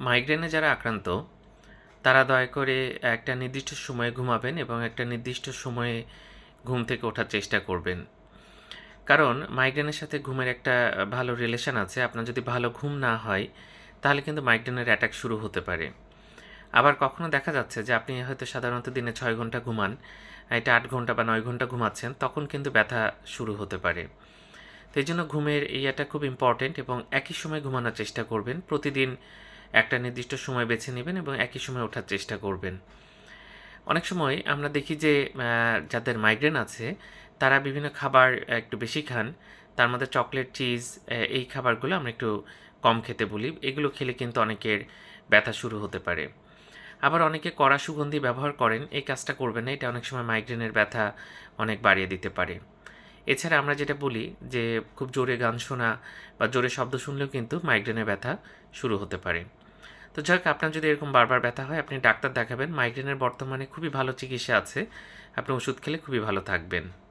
মাইগ্রেনে যারা আক্রান্ত, তারা দয়া করে একটা নির্দিষ্ট সময়ে ঘুমাবেন এবং একটা নির্দিষ্ট সময়ে ঘুম থেকে ওঠার চেষ্টা করবেন। কারণ মাইগ্রেনের সাথে ঘুমের একটা ভালো রিলেশন আছে। আপনার যদি ভালো ঘুম না হয়, তাহলে কিন্তু মাইগ্রেনের অ্যাটাক শুরু হতে পারে। আবার কখনো দেখা যাচ্ছে যে আপনি হয়তো সাধারণত দিনে ছয় ঘণ্টা ঘুমান, এটা আট ঘণ্টা বা নয় ঘণ্টা ঘুমাচ্ছেন, তখন কিন্তু ব্যথা শুরু হতে পারে। তো এই জন্য ঘুমের ইয়েটা খুব ইম্পর্টেন্ট এবং একই সময় ঘুমানোর চেষ্টা করবেন। প্রতিদিন একটা নির্দিষ্ট সময় বেছে নেবেন এবং একই সময় ওঠার চেষ্টা করবেন। অনেক সময় আমরা দেখি যে যাদের মাইগ্রেন আছে, তারা বিভিন্ন খাবার একটু বেশি খান। তার মধ্যে চকলেট চিজ এই খাবারগুলো আমরা একটু কম খেতে বলি। এগুলো খেলে কিন্তু অনেকের ব্যথা শুরু হতে পারে। আবার অনেকে কড়া সুগন্ধি ব্যবহার করেন, এই কাজটা করবেন না, এটা অনেক সময় মাইগ্রেনের ব্যথা অনেক বাড়িয়ে দিতে পারে। এছাড়া আমরা যেটা বলি যে, খুব জোরে গান শোনা বা জোরে শব্দ শুনলেও কিন্তু মাইগ্রেনের ব্যথা শুরু হতে পারে। তো যাই হোক আপনার যদি এরকম বারবার ব্যথা হয়, আপনি ডাক্তার দেখাবেন। মাইগ্রেনের বর্তমানে খুবই ভালো চিকিৎসা আছে। আপনি ওষুধ খেলে খুবই ভালো থাকবেন।